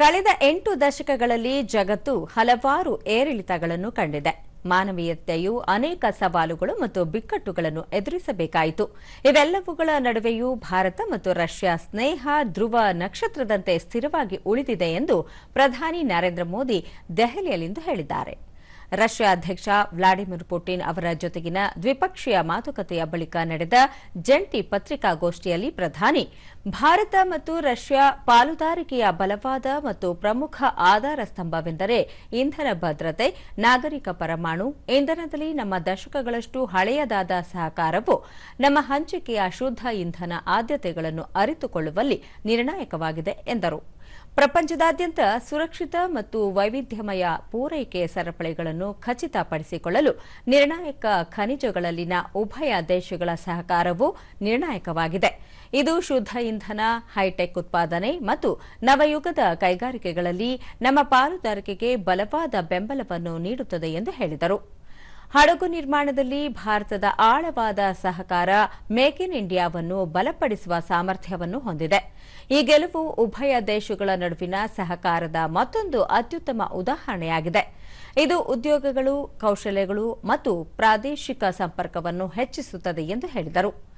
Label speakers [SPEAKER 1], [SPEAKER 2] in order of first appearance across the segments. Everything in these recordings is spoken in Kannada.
[SPEAKER 1] ಕಳೆದ ಎಂಟು ದಶಕಗಳಲ್ಲಿ ಜಗತ್ತು ಹಲವಾರು ಏರಿಳಿತಗಳನ್ನು ಕಂಡಿದೆ. ಮಾನವೀಯತೆಯು ಅನೇಕ ಸವಾಲುಗಳು ಮತ್ತು ಬಿಕ್ಕಟ್ಟುಗಳನ್ನು ಎದುರಿಸಬೇಕಾಯಿತು. ಇವೆಲ್ಲವುಗಳ ನಡುವೆಯೂ ಭಾರತ ಮತ್ತು ರಷ್ಯಾ ಸ್ನೇಹ, ಧ್ರುವ ನಕ್ಷತ್ರದಂತೆ ಸ್ಥಿರವಾಗಿ ಉಳಿದಿದೆ ಎಂದು ಪ್ರಧಾನಿ ನರೇಂದ್ರ ಮೋದಿ ದೆಹಲಿಯಲ್ಲಿಂದು ಹೇಳಿದ್ದಾರೆ. ರಷ್ಯಾ ಅಧ್ಯಕ್ಷ ವ್ಲಾಡಿಮಿರ್ ಪುಟಿನ್ ಅವರ ಜೊತೆಗಿನ ದ್ವಿಪಕ್ಷೀಯ ಮಾತುಕತೆಯ ಬಳಿಕ ನಡೆದ ಜಂಟಿ ಪತ್ರಿಕಾಗೋಷ್ಠಿಯಲ್ಲಿ ಪ್ರಧಾನಿ, ಭಾರತ ಮತ್ತು ರಷ್ಯಾ ಪಾಲುದಾರಿಕೆಯ ಬಲವಾದ ಮತ್ತು ಪ್ರಮುಖ ಆಧಾರ ಸ್ತಂಭವೆಂದರೆ ಇಂಧನ ಭದ್ರತೆ, ನಾಗರಿಕ ಪರಮಾಣು, ಇಂಧನದಲ್ಲಿ ನಮ್ಮ ದಶಕಗಳಷ್ಟು ಹಳೆಯದಾದ ಸಹಕಾರವು, ನಮ್ಮ ಹಂಚಿಕೆಯ ಶುದ್ಧ ಇಂಧನ ಆದ್ಯತೆಗಳನ್ನು ಅರಿತುಕೊಳ್ಳುವಲ್ಲಿ ನಿರ್ಣಾಯಕವಾಗಿದೆ, ಎಂದರು. ಪ್ರಪಂಚದಾದ್ಯಂತ ಸುರಕ್ಷಿತ ಮತ್ತು ವೈವಿಧ್ಯಮಯ ಪೂರೈಕೆ ಸರಪಳಿಗಳನ್ನು ಖಚಿತಪಡಿಸಿಕೊಳ್ಳಲು ನಿರ್ಣಾಯಕ ಖನಿಜಗಳಲ್ಲಿನ ಉಭಯ ದೇಶಗಳ ಸಹಕಾರವು ನಿರ್ಣಾಯಕವಾಗಿದೆ. ಇದು ಶುದ್ಧ ಇಂಧನ, ಹೈಟೆಕ್ ಉತ್ಪಾದನೆ ಮತ್ತು ನವಯುಗದ ಕೈಗಾರಿಕೆಗಳಲ್ಲಿ ನಮ್ಮ ಪಾಲುದಾರಿಕೆಗೆ ಬಲವಾದ ಬೆಂಬಲವನ್ನು ನೀಡುತ್ತದೆ ಎಂದು ಹೇಳಿದರು. ಹಡಗು ನಿರ್ಮಾಣದಲ್ಲಿ ಭಾರತದ ಆಳವಾದ ಸಹಕಾರ ಮೇಕ್ ಇನ್ ಇಂಡಿಯಾವನ್ನು ಬಲಪಡಿಸುವ ಸಾಮರ್ಥ್ಯವನ್ನು ಹೊಂದಿದೆ. ಈ ಗೆಲುವು ಉಭಯ ದೇಶಗಳ ನಡುವಿನ ಸಹಕಾರದ ಮತ್ತೊಂದು ಅತ್ಯುತ್ತಮ ಉದಾಹರಣೆಯಾಗಿದೆ. ಇದು ಉದ್ಯೋಗಗಳು, ಕೌಶಲ್ಯಗಳು ಮತ್ತು ಪ್ರಾದೇಶಿಕ ಸಂಪರ್ಕವನ್ನು ಹೆಚ್ಚಿಸುತ್ತದೆ ಎಂದು ಹೇಳಿದರು.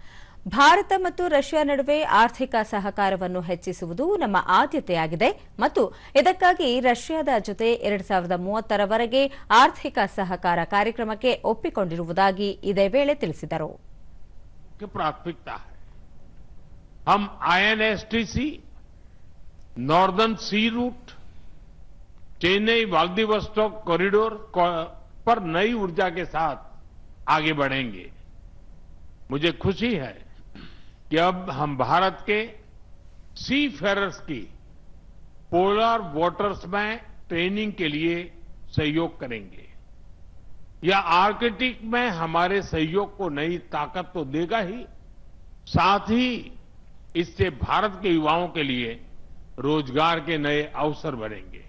[SPEAKER 1] ಭಾರತ ಮತ್ತು ರಷ್ಯಾ ನಡುವೆ ಆರ್ಥಿಕ ಸಹಕಾರವನ್ನು ಹೆಚ್ಚಿಸುವುದು ನಮ್ಮ ಆದ್ಯತೆಯಾಗಿದೆ ಮತ್ತು ಇದಕ್ಕಾಗಿ ರಷ್ಯಾದ ಜೊತೆ ಎರಡು ಸಾವಿರದ ಮೂವತ್ತರವರೆಗೆ ಆರ್ಥಿಕ ಸಹಕಾರ ಕಾರ್ಯಕ್ರಮಕ್ಕೆ ಒಪ್ಪಿಕೊಂಡಿರುವುದಾಗಿ ಇದೇ ವೇಳೆ ತಿಳಿಸಿದರು
[SPEAKER 2] की प्राथमिकता है हम INSTC northern sea route Chennai Vladivostok corridor को- पर नई ऊर्जा के साथ आगे बढ़ेंगे मुझे खुशी है कि अब हम भारत के सी फेरर्स की पोलर वाटर्स में ट्रेनिंग के लिए सहयोग करेंगे। यह आर्कटिक में हमारे सहयोग को नई ताकत तो देगा ही। साथ ही इससे भारत के युवाओं के लिए रोज़गार के नए अवसर बनेंगे।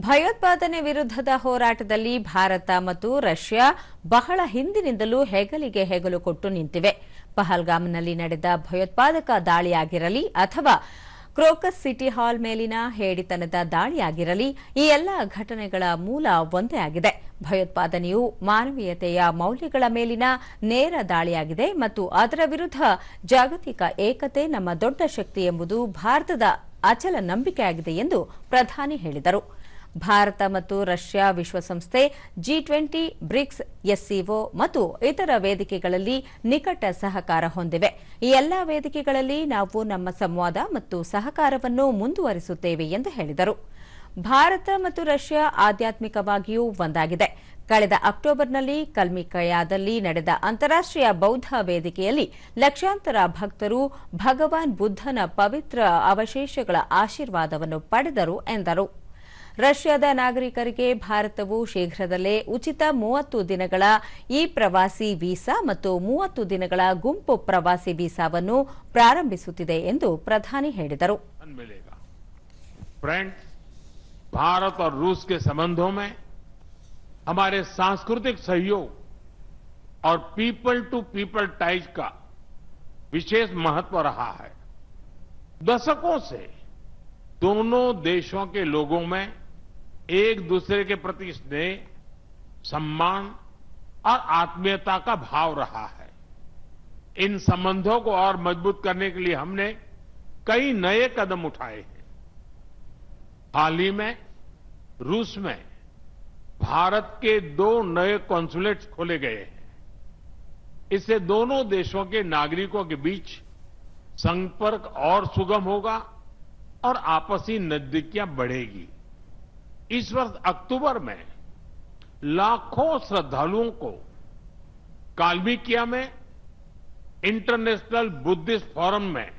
[SPEAKER 1] ಭಯೋತ್ಪಾದನೆ ವಿರುದ್ಧದ ಹೋರಾಟದಲ್ಲಿ ಭಾರತ ಮತ್ತು ರಷ್ಯಾ ಬಹಳ ಹಿಂದಿನಿಂದಲೂ ಹೆಗಲಿಗೆ ಹೆಗಲು ಕೊಟ್ಟು ನಿಂತಿವೆ. ಪಹಲ್ಗಾಮ್ನಲ್ಲಿ ನಡೆದ ಭಯೋತ್ಪಾದಕ ದಾಳಿಯಾಗಿರಲಿ ಅಥವಾ ಕ್ರೋಕಸ್ ಸಿಟಿ ಹಾಲ್ ಮೇಲಿನ ಹೇಡಿತನದ ದಾಳಿಯಾಗಿರಲಿ, ಈ ಎಲ್ಲ ಘಟನೆಗಳ ಮೂಲ ಒಂದೇ ಆಗಿದೆ. ಭಯೋತ್ಪಾದನೆಯು ಮಾನವೀಯತೆಯ ಮೌಲ್ಯಗಳ ಮೇಲಿನ ನೇರ ದಾಳಿಯಾಗಿದೆ ಮತ್ತು ಅದರ ವಿರುದ್ಧ ಜಾಗತಿಕ ಏಕತೆ ನಮ್ಮ ದೊಡ್ಡ ಶಕ್ತಿ ಎಂಬುದು ಭಾರತದ ಅಚಲ ನಂಬಿಕೆಯಾಗಿದೆ ಎಂದು ಪ್ರಧಾನಿ ಹೇಳಿದರು. ಭಾರತ ಮತ್ತು ರಷ್ಯಾ ವಿಶ್ವಸಂಸ್ಥೆ ಜಿ ಟ್ವೆಂಟಿ ಬ್ರಿಕ್ಸ್, ಎಸ್ಸಿಒ ಮತ್ತು ಇತರ ವೇದಿಕೆಗಳಲ್ಲಿ ನಿಕಟ ಸಹಕಾರ ಹೊಂದಿವೆ. ಈ ಎಲ್ಲಾ ವೇದಿಕೆಗಳಲ್ಲಿ ನಾವು ನಮ್ಮ ಸಂವಾದ ಮತ್ತು ಸಹಕಾರವನ್ನು ಮುಂದುವರಿಸುತ್ತೇವೆ ಎಂದು ಹೇಳಿದರು. ಭಾರತ ಮತ್ತು ರಷ್ಯಾ ಆಧ್ಯಾತ್ಮಿಕವಾಗಿಯೂ ಒಂದಾಗಿದೆ. ಕಳೆದ ಅಕ್ಟೋಬರ್ನಲ್ಲಿ ಕಲ್ಮಿಕಯಾದಲ್ಲಿ ನಡೆದ ಅಂತಾರಾಷ್ಟೀಯ ಬೌದ್ಧ ವೇದಿಕೆಯಲ್ಲಿ ಲಕ್ಷಾಂತರ ಭಕ್ತರು ಭಗವಾನ್ ಬುದ್ಧನ ಪವಿತ್ರ ಅವಶೇಷಗಳ ಆಶೀರ್ವಾದವನ್ನು ಪಡೆದರು ಎಂದರು. ರಷ್ಯಾದ ನಾಗರಿಕರಿಗೆ ಭಾರತವು ಶೀಘ್ರದಲ್ಲೇ ಉಚಿತ ಮೂವತ್ತು ದಿನಗಳ ಇ ಪ್ರವಾಸಿ ವೀಸಾ ಮತ್ತು ಮೂವತ್ತು ದಿನಗಳ ಗುಂಪು ಪ್ರವಾಸಿ ವೀಸಾವನ್ನು ಪ್ರಾರಂಭಿಸುತ್ತಿದೆ ಎಂದು ಪ್ರಧಾನಿ ಹೇಳಿದರು
[SPEAKER 2] धन मिलेगा फ्रेंड्स भारत और रूस के संबंधों में हमारे सांस्कृतिक सहयोग और पीपल टू पीपल टाइज का विशेष महत्व रहा है दशकों से दोनों देशों के लोगों में एक दूसरे के प्रति स्नेह सम्मान और आत्मीयता का भाव रहा है। इन संबंधों को और मज़बूत करने के लिए हमने कई नए कदम उठाए हैं। हाल ही में रूस में भारत के दो नए कॉन्सुलेट्स खोले गए हैं। इससे दोनों देशों के नागरिकों के बीच संपर्क और सुगम होगा और आपसी नजदीकियाँ बढ़ेगी। इस वर्ष अक्टूबर में लाखों श्रद्धालुओं को काल्मिकिया में इंटरनेशनल बुद्धिस्ट फोरम में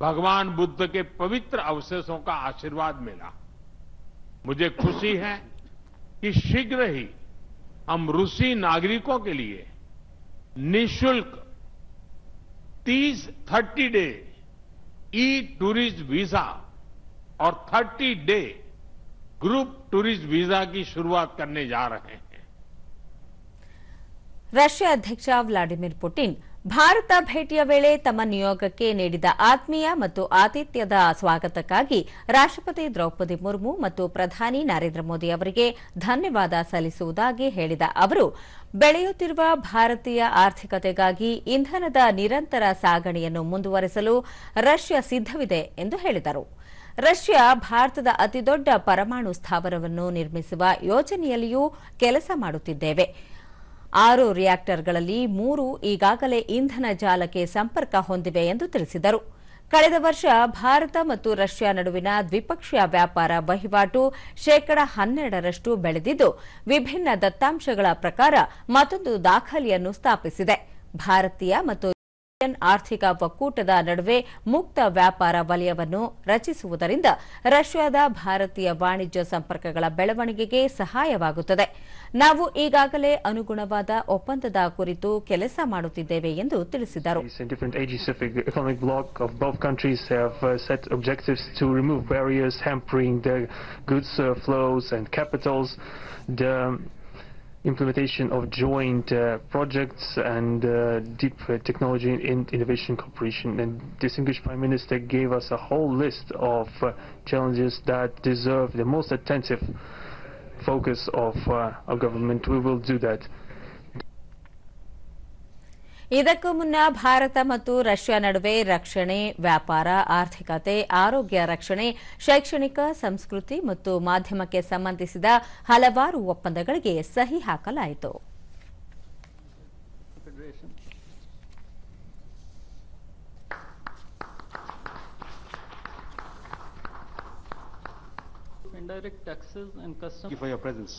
[SPEAKER 2] भगवान बुद्ध के पवित्र अवशेषों का आशीर्वाद मिला। मुझे खुशी है कि शीघ्र ही हम रूसी नागरिकों के लिए निशुल्क 30 30 डे ई टूरिस्ट वीज़ा और 30 डे ग्रुप टूरिस्ट वीजा की शुरुआत करने जा रहे हैं
[SPEAKER 1] ರಷ್ಯಾ ಅಧ್ಯಕ್ಷ ವ್ಲಾಡಿಮಿರ್ ಪುಟಿನ್ ಭಾರತ ಭೇಟಿಯ ವೇಳೆ ತಮ್ಮ ನಿಯೋಗಕ್ಕೆ ನೀಡಿದ ಆತ್ಮೀಯ ಮತ್ತು ಆತಿಥ್ಯದ ಸ್ವಾಗತಕ್ಕಾಗಿ ರಾಷ್ಟ್ರಪತಿ ದ್ರೌಪದಿ ಮುರ್ಮು ಮತ್ತು ಪ್ರಧಾನಿ ನರೇಂದ್ರ ಮೋದಿ ಅವರಿಗೆ ಧನ್ಯವಾದ ಸಲ್ಲಿಸುವುದಾಗಿ ಹೇಳಿದ ಅವರು ಬೆಳೆಯುತ್ತಿರುವ ಭಾರತೀಯ ಆರ್ಥಿಕತೆಗಾಗಿ ಇಂಧನದ ನಿರಂತರ ಸಾಗಣೆಯನ್ನು ಮುಂದುವರೆಸಲು ರಷ್ಯಾ ಸಿದ್ದವಿದೆ ಎಂದು ಹೇಳಿದರು ರಷ್ಯಾ ಭಾರತದ ಅತಿದೊಡ್ಡ ಪರಮಾಣು ಸ್ಥಾವರವನ್ನು ನಿರ್ಮಿಸುವ ಯೋಜನೆಯಲ್ಲಿಯೂ ಕೆಲಸ ಮಾಡುತ್ತಿದ್ದೇವೆ. ಆರು ರಿಯಾಕ್ಟರ್ಗಳಲ್ಲಿ ಮೂರು ಈಗಾಗಲೇ ಇಂಧನ ಜಾಲಕ್ಕೆ ಸಂಪರ್ಕ ಹೊಂದಿವೆ ಎಂದು ತಿಳಿಸಿದರು. ಕಳೆದ ವರ್ಷ ಭಾರತ ಮತ್ತು ರಷ್ಯಾ ನಡುವಿನ ದ್ವಿಪಕ್ಷೀಯ ವ್ಯಾಪಾರ ವಹಿವಾಟು ಶೇಕಡ ಹನ್ನೆರಡರಷ್ಟು ಬೆಳೆದಿದ್ದು, ವಿಭಿನ್ನ ದತ್ತಾಂಶಗಳ ಪ್ರಕಾರ ಮತ್ತೊಂದು ದಾಖಲೆಯನ್ನು ಸ್ಥಾಪಿಸಿದೆ. ಭಾರತೀಯ ಮತ್ತು ಆರ್ಥಿಕ ಒಕ್ಕೂಟದ ನಡುವೆ ಮುಕ್ತ ವ್ಯಾಪಾರ ವಲಯವನ್ನು ರಚಿಸುವುದರಿಂದ ರಷ್ಯಾದ ಭಾರತೀಯ ವಾಣಿಜ್ಯ ಸಂಪರ್ಕಗಳ ಬೆಳವಣಿಗೆಗೆ ಸಹಾಯವಾಗುತ್ತದೆ. ನಾವು ಈಗಾಗಲೇ ಅನುಗುಣವಾದ ಒಪ್ಪಂದದ ಕುರಿತು ಕೆಲಸ ಮಾಡುತ್ತಿದ್ದೇವೆ ಎಂದು ತಿಳಿಸಿದರು.
[SPEAKER 3] The implementation of joint uh, projects and uh, deep uh, technology and innovation cooperation. And distinguished Prime Minister gave us a whole list of uh, challenges that deserve the most attentive focus of uh, our government. We will do that.
[SPEAKER 1] ಇದಕ್ಕೂ ಮುನ್ನ ಭಾರತ ಮತ್ತು ರಷ್ಯಾ ನಡುವೆ ರಕ್ಷಣೆ ವ್ಯಾಪಾರ ಆರ್ಥಿಕತೆ ಆರೋಗ್ಯ ರಕ್ಷಣೆ ಶೈಕ್ಷಣಿಕ ಸಂಸ್ಕೃತಿ ಮತ್ತು ಮಾಧ್ಯಮಕ್ಕೆ ಸಂಬಂಧಿಸಿದ ಹಲವಾರು ಒಪ್ಪಂದಗಳಿಗೆ ಸಹಿ ಹಾಕಲಾಯಿತು
[SPEAKER 4] indirect taxes and customs
[SPEAKER 5] Thank for your presence.